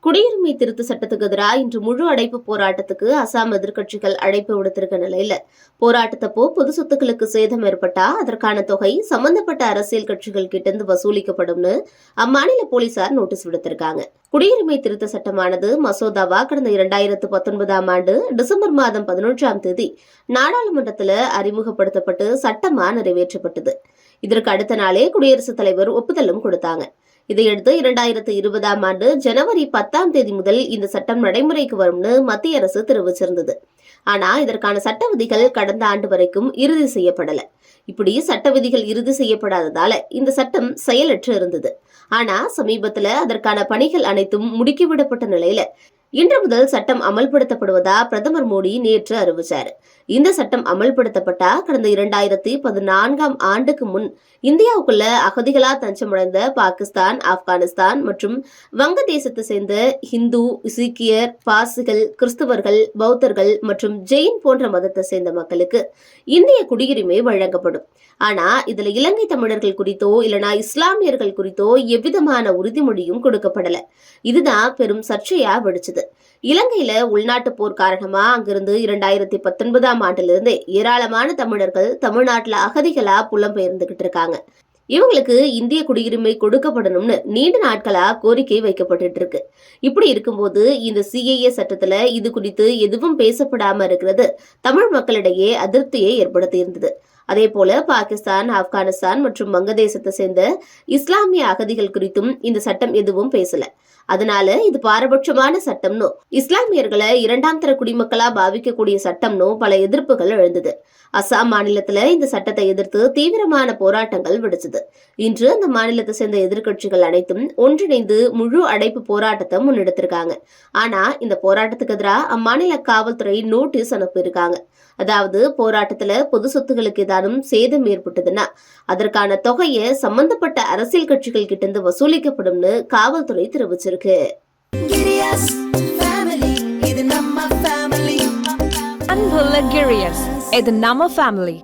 குடியுரிமை திருத்த சட்டத்துக்கு எதிராக இன்று முழு அடைப்பு போராட்டத்துக்கு அசாம் எதிர்க்கட்சிகள் அழைப்பு விடுத்திருக்க நிலையில. போராட்டத்தப்போ பொது சொத்துக்களுக்கு சேதம் ஏற்பட்டா அதற்கான தொகை சம்பந்தப்பட்ட அரசியல் கட்சிகள் கிட்டிருந்து வசூலிக்கப்படும்னு அம்மாநில போலீசார் நோட்டீஸ் விடுத்திருக்காங்க. குடியுரிமை திருத்த சட்டமானது மசோதாவா கடந்த இரண்டாயிரத்து பத்தொன்பதாம் ஆண்டு டிசம்பர் மாதம் பதினொன்றாம் தேதி நாடாளுமன்றத்துல அறிமுகப்படுத்தப்பட்டு சட்டமா நிறைவேற்றப்பட்டது. இதற்கு அடுத்த நாளே குடியரசுத் தலைவர் ஒப்புதலும் கொடுத்தாங்க. இதையடுத்து இரண்டாயிரத்து இருபதாம் ஆண்டு ஜனவரி பத்தாம் தேதி முதல் இந்த சட்டம் நடைமுறைக்கு வரும்னு மத்திய அரசு தெரிவிச்சிருந்தது. ஆனா இதற்கான சட்ட விதிகள் கடந்த ஆண்டு வரைக்கும் இறுதி செய்யப்படல. இப்படி சட்ட விதிகள் இறுதி செய்யப்படாததால இந்த சட்டம் செயலற்று இருந்தது. ஆனா சமீபத்துல அதற்கான பணிகள் அனைத்தும் முடுக்கிவிடப்பட்ட நிலையில இன்று முதல் சட்டம் அமல்படுத்தப்படுவதா பிரதமர் மோடி நேற்று அறிவித்தார் இந்த சட்டம் அமல்படுத்தப்பட்டா கடந்த இரண்டாயிரத்தி பதினான்காம் ஆண்டுக்கு முன் இந்தியாவுக்குள்ள அகதிகளா தஞ்சமடைந்த பாகிஸ்தான் ஆப்கானிஸ்தான் மற்றும் வங்கதேசத்தை சேர்ந்த ஹிந்து சீக்கியர் பாசிகள் கிறிஸ்தவர்கள் பௌத்தர்கள் மற்றும் ஜெயின் போன்ற மதத்தை சேர்ந்த மக்களுக்கு இந்திய குடியுரிமை வழங்கப்படும். ஆனா இதுல இலங்கை தமிழர்கள் குறித்தோ இல்லனா இஸ்லாமியர்கள் குறித்தோ எவ்விதமான உறுதிமொழியும் கொடுக்கப்படல. இதுதான் பெரும் சர்ச்சையா வெடிச்சது. இலங்கையில உள்நாட்டு போர் காரணமா அங்கிருந்து இரண்டாயிரத்தி பத்தொன்பதாம் ஆண்டிலிருந்து ஏராளமான தமிழர்கள் தமிழ்நாட்டுல அகதிகளா புலம்பெயர்ந்துகிட்டு இருக்காங்க. இவங்களுக்கு இந்திய குடியுரிமை கொடுக்கப்படணும்னு நீண்ட நாட்களா கோரிக்கை வைக்கப்பட்டு இருக்கு. இப்படி இருக்கும்போது இந்த சிஏஏ சட்டத்துல இது குறித்து எதுவும் பேசப்படாம இருக்கிறது தமிழ் மக்களிடையே அதிருப்தியை ஏற்படுத்தி இருந்தது அதே போல பாகிஸ்தான் ஆப்கானிஸ்தான் மற்றும் வங்கதேசத்தை சேர்ந்த இஸ்லாமிய அகதிகள் குறித்தும் இந்த சட்டம் எதுவும் பேசல. அதனால இது பாரபட்சமான சட்டம்னு. இஸ்லாமியர்களை இரண்டாம் தர குடிமக்களா பாவிக்கக்கூடிய சட்டம்னு பல எதிர்ப்புகள் எழுந்தது. அசாம் மாநிலத்துல இந்த சட்டத்தை எதிர்த்து தீவிரமான போராட்டங்கள் விடுச்சது. இன்று அந்த மாநிலத்தை சேர்ந்த எதிர்க்கட்சிகள் அனைத்தும் ஒன்றிணைந்து முழு அடைப்பு போராட்டத்தை முன்னெடுத்திருக்காங்க. ஆனா இந்த போராட்டத்துக்கு எதிராக அம்மாநில காவல்துறை நோட்டீஸ் அனுப்பியிருக்காங்க. அதாவது போராட்டத்துல பொது சொத்துகளுக்கு ஏதானும் சேதம் ஏற்பட்டதுன்னா அதற்கான தொகையை சம்பந்தப்பட்ட அரசியல் கட்சிகள் கிட்ட இருந்து வசூலிக்கப்படும்னு காவல்துறை தெரிவிச்சிருக்கு. Family. அன்புள்ள Girius, இது நம்ம ஃபேமிலி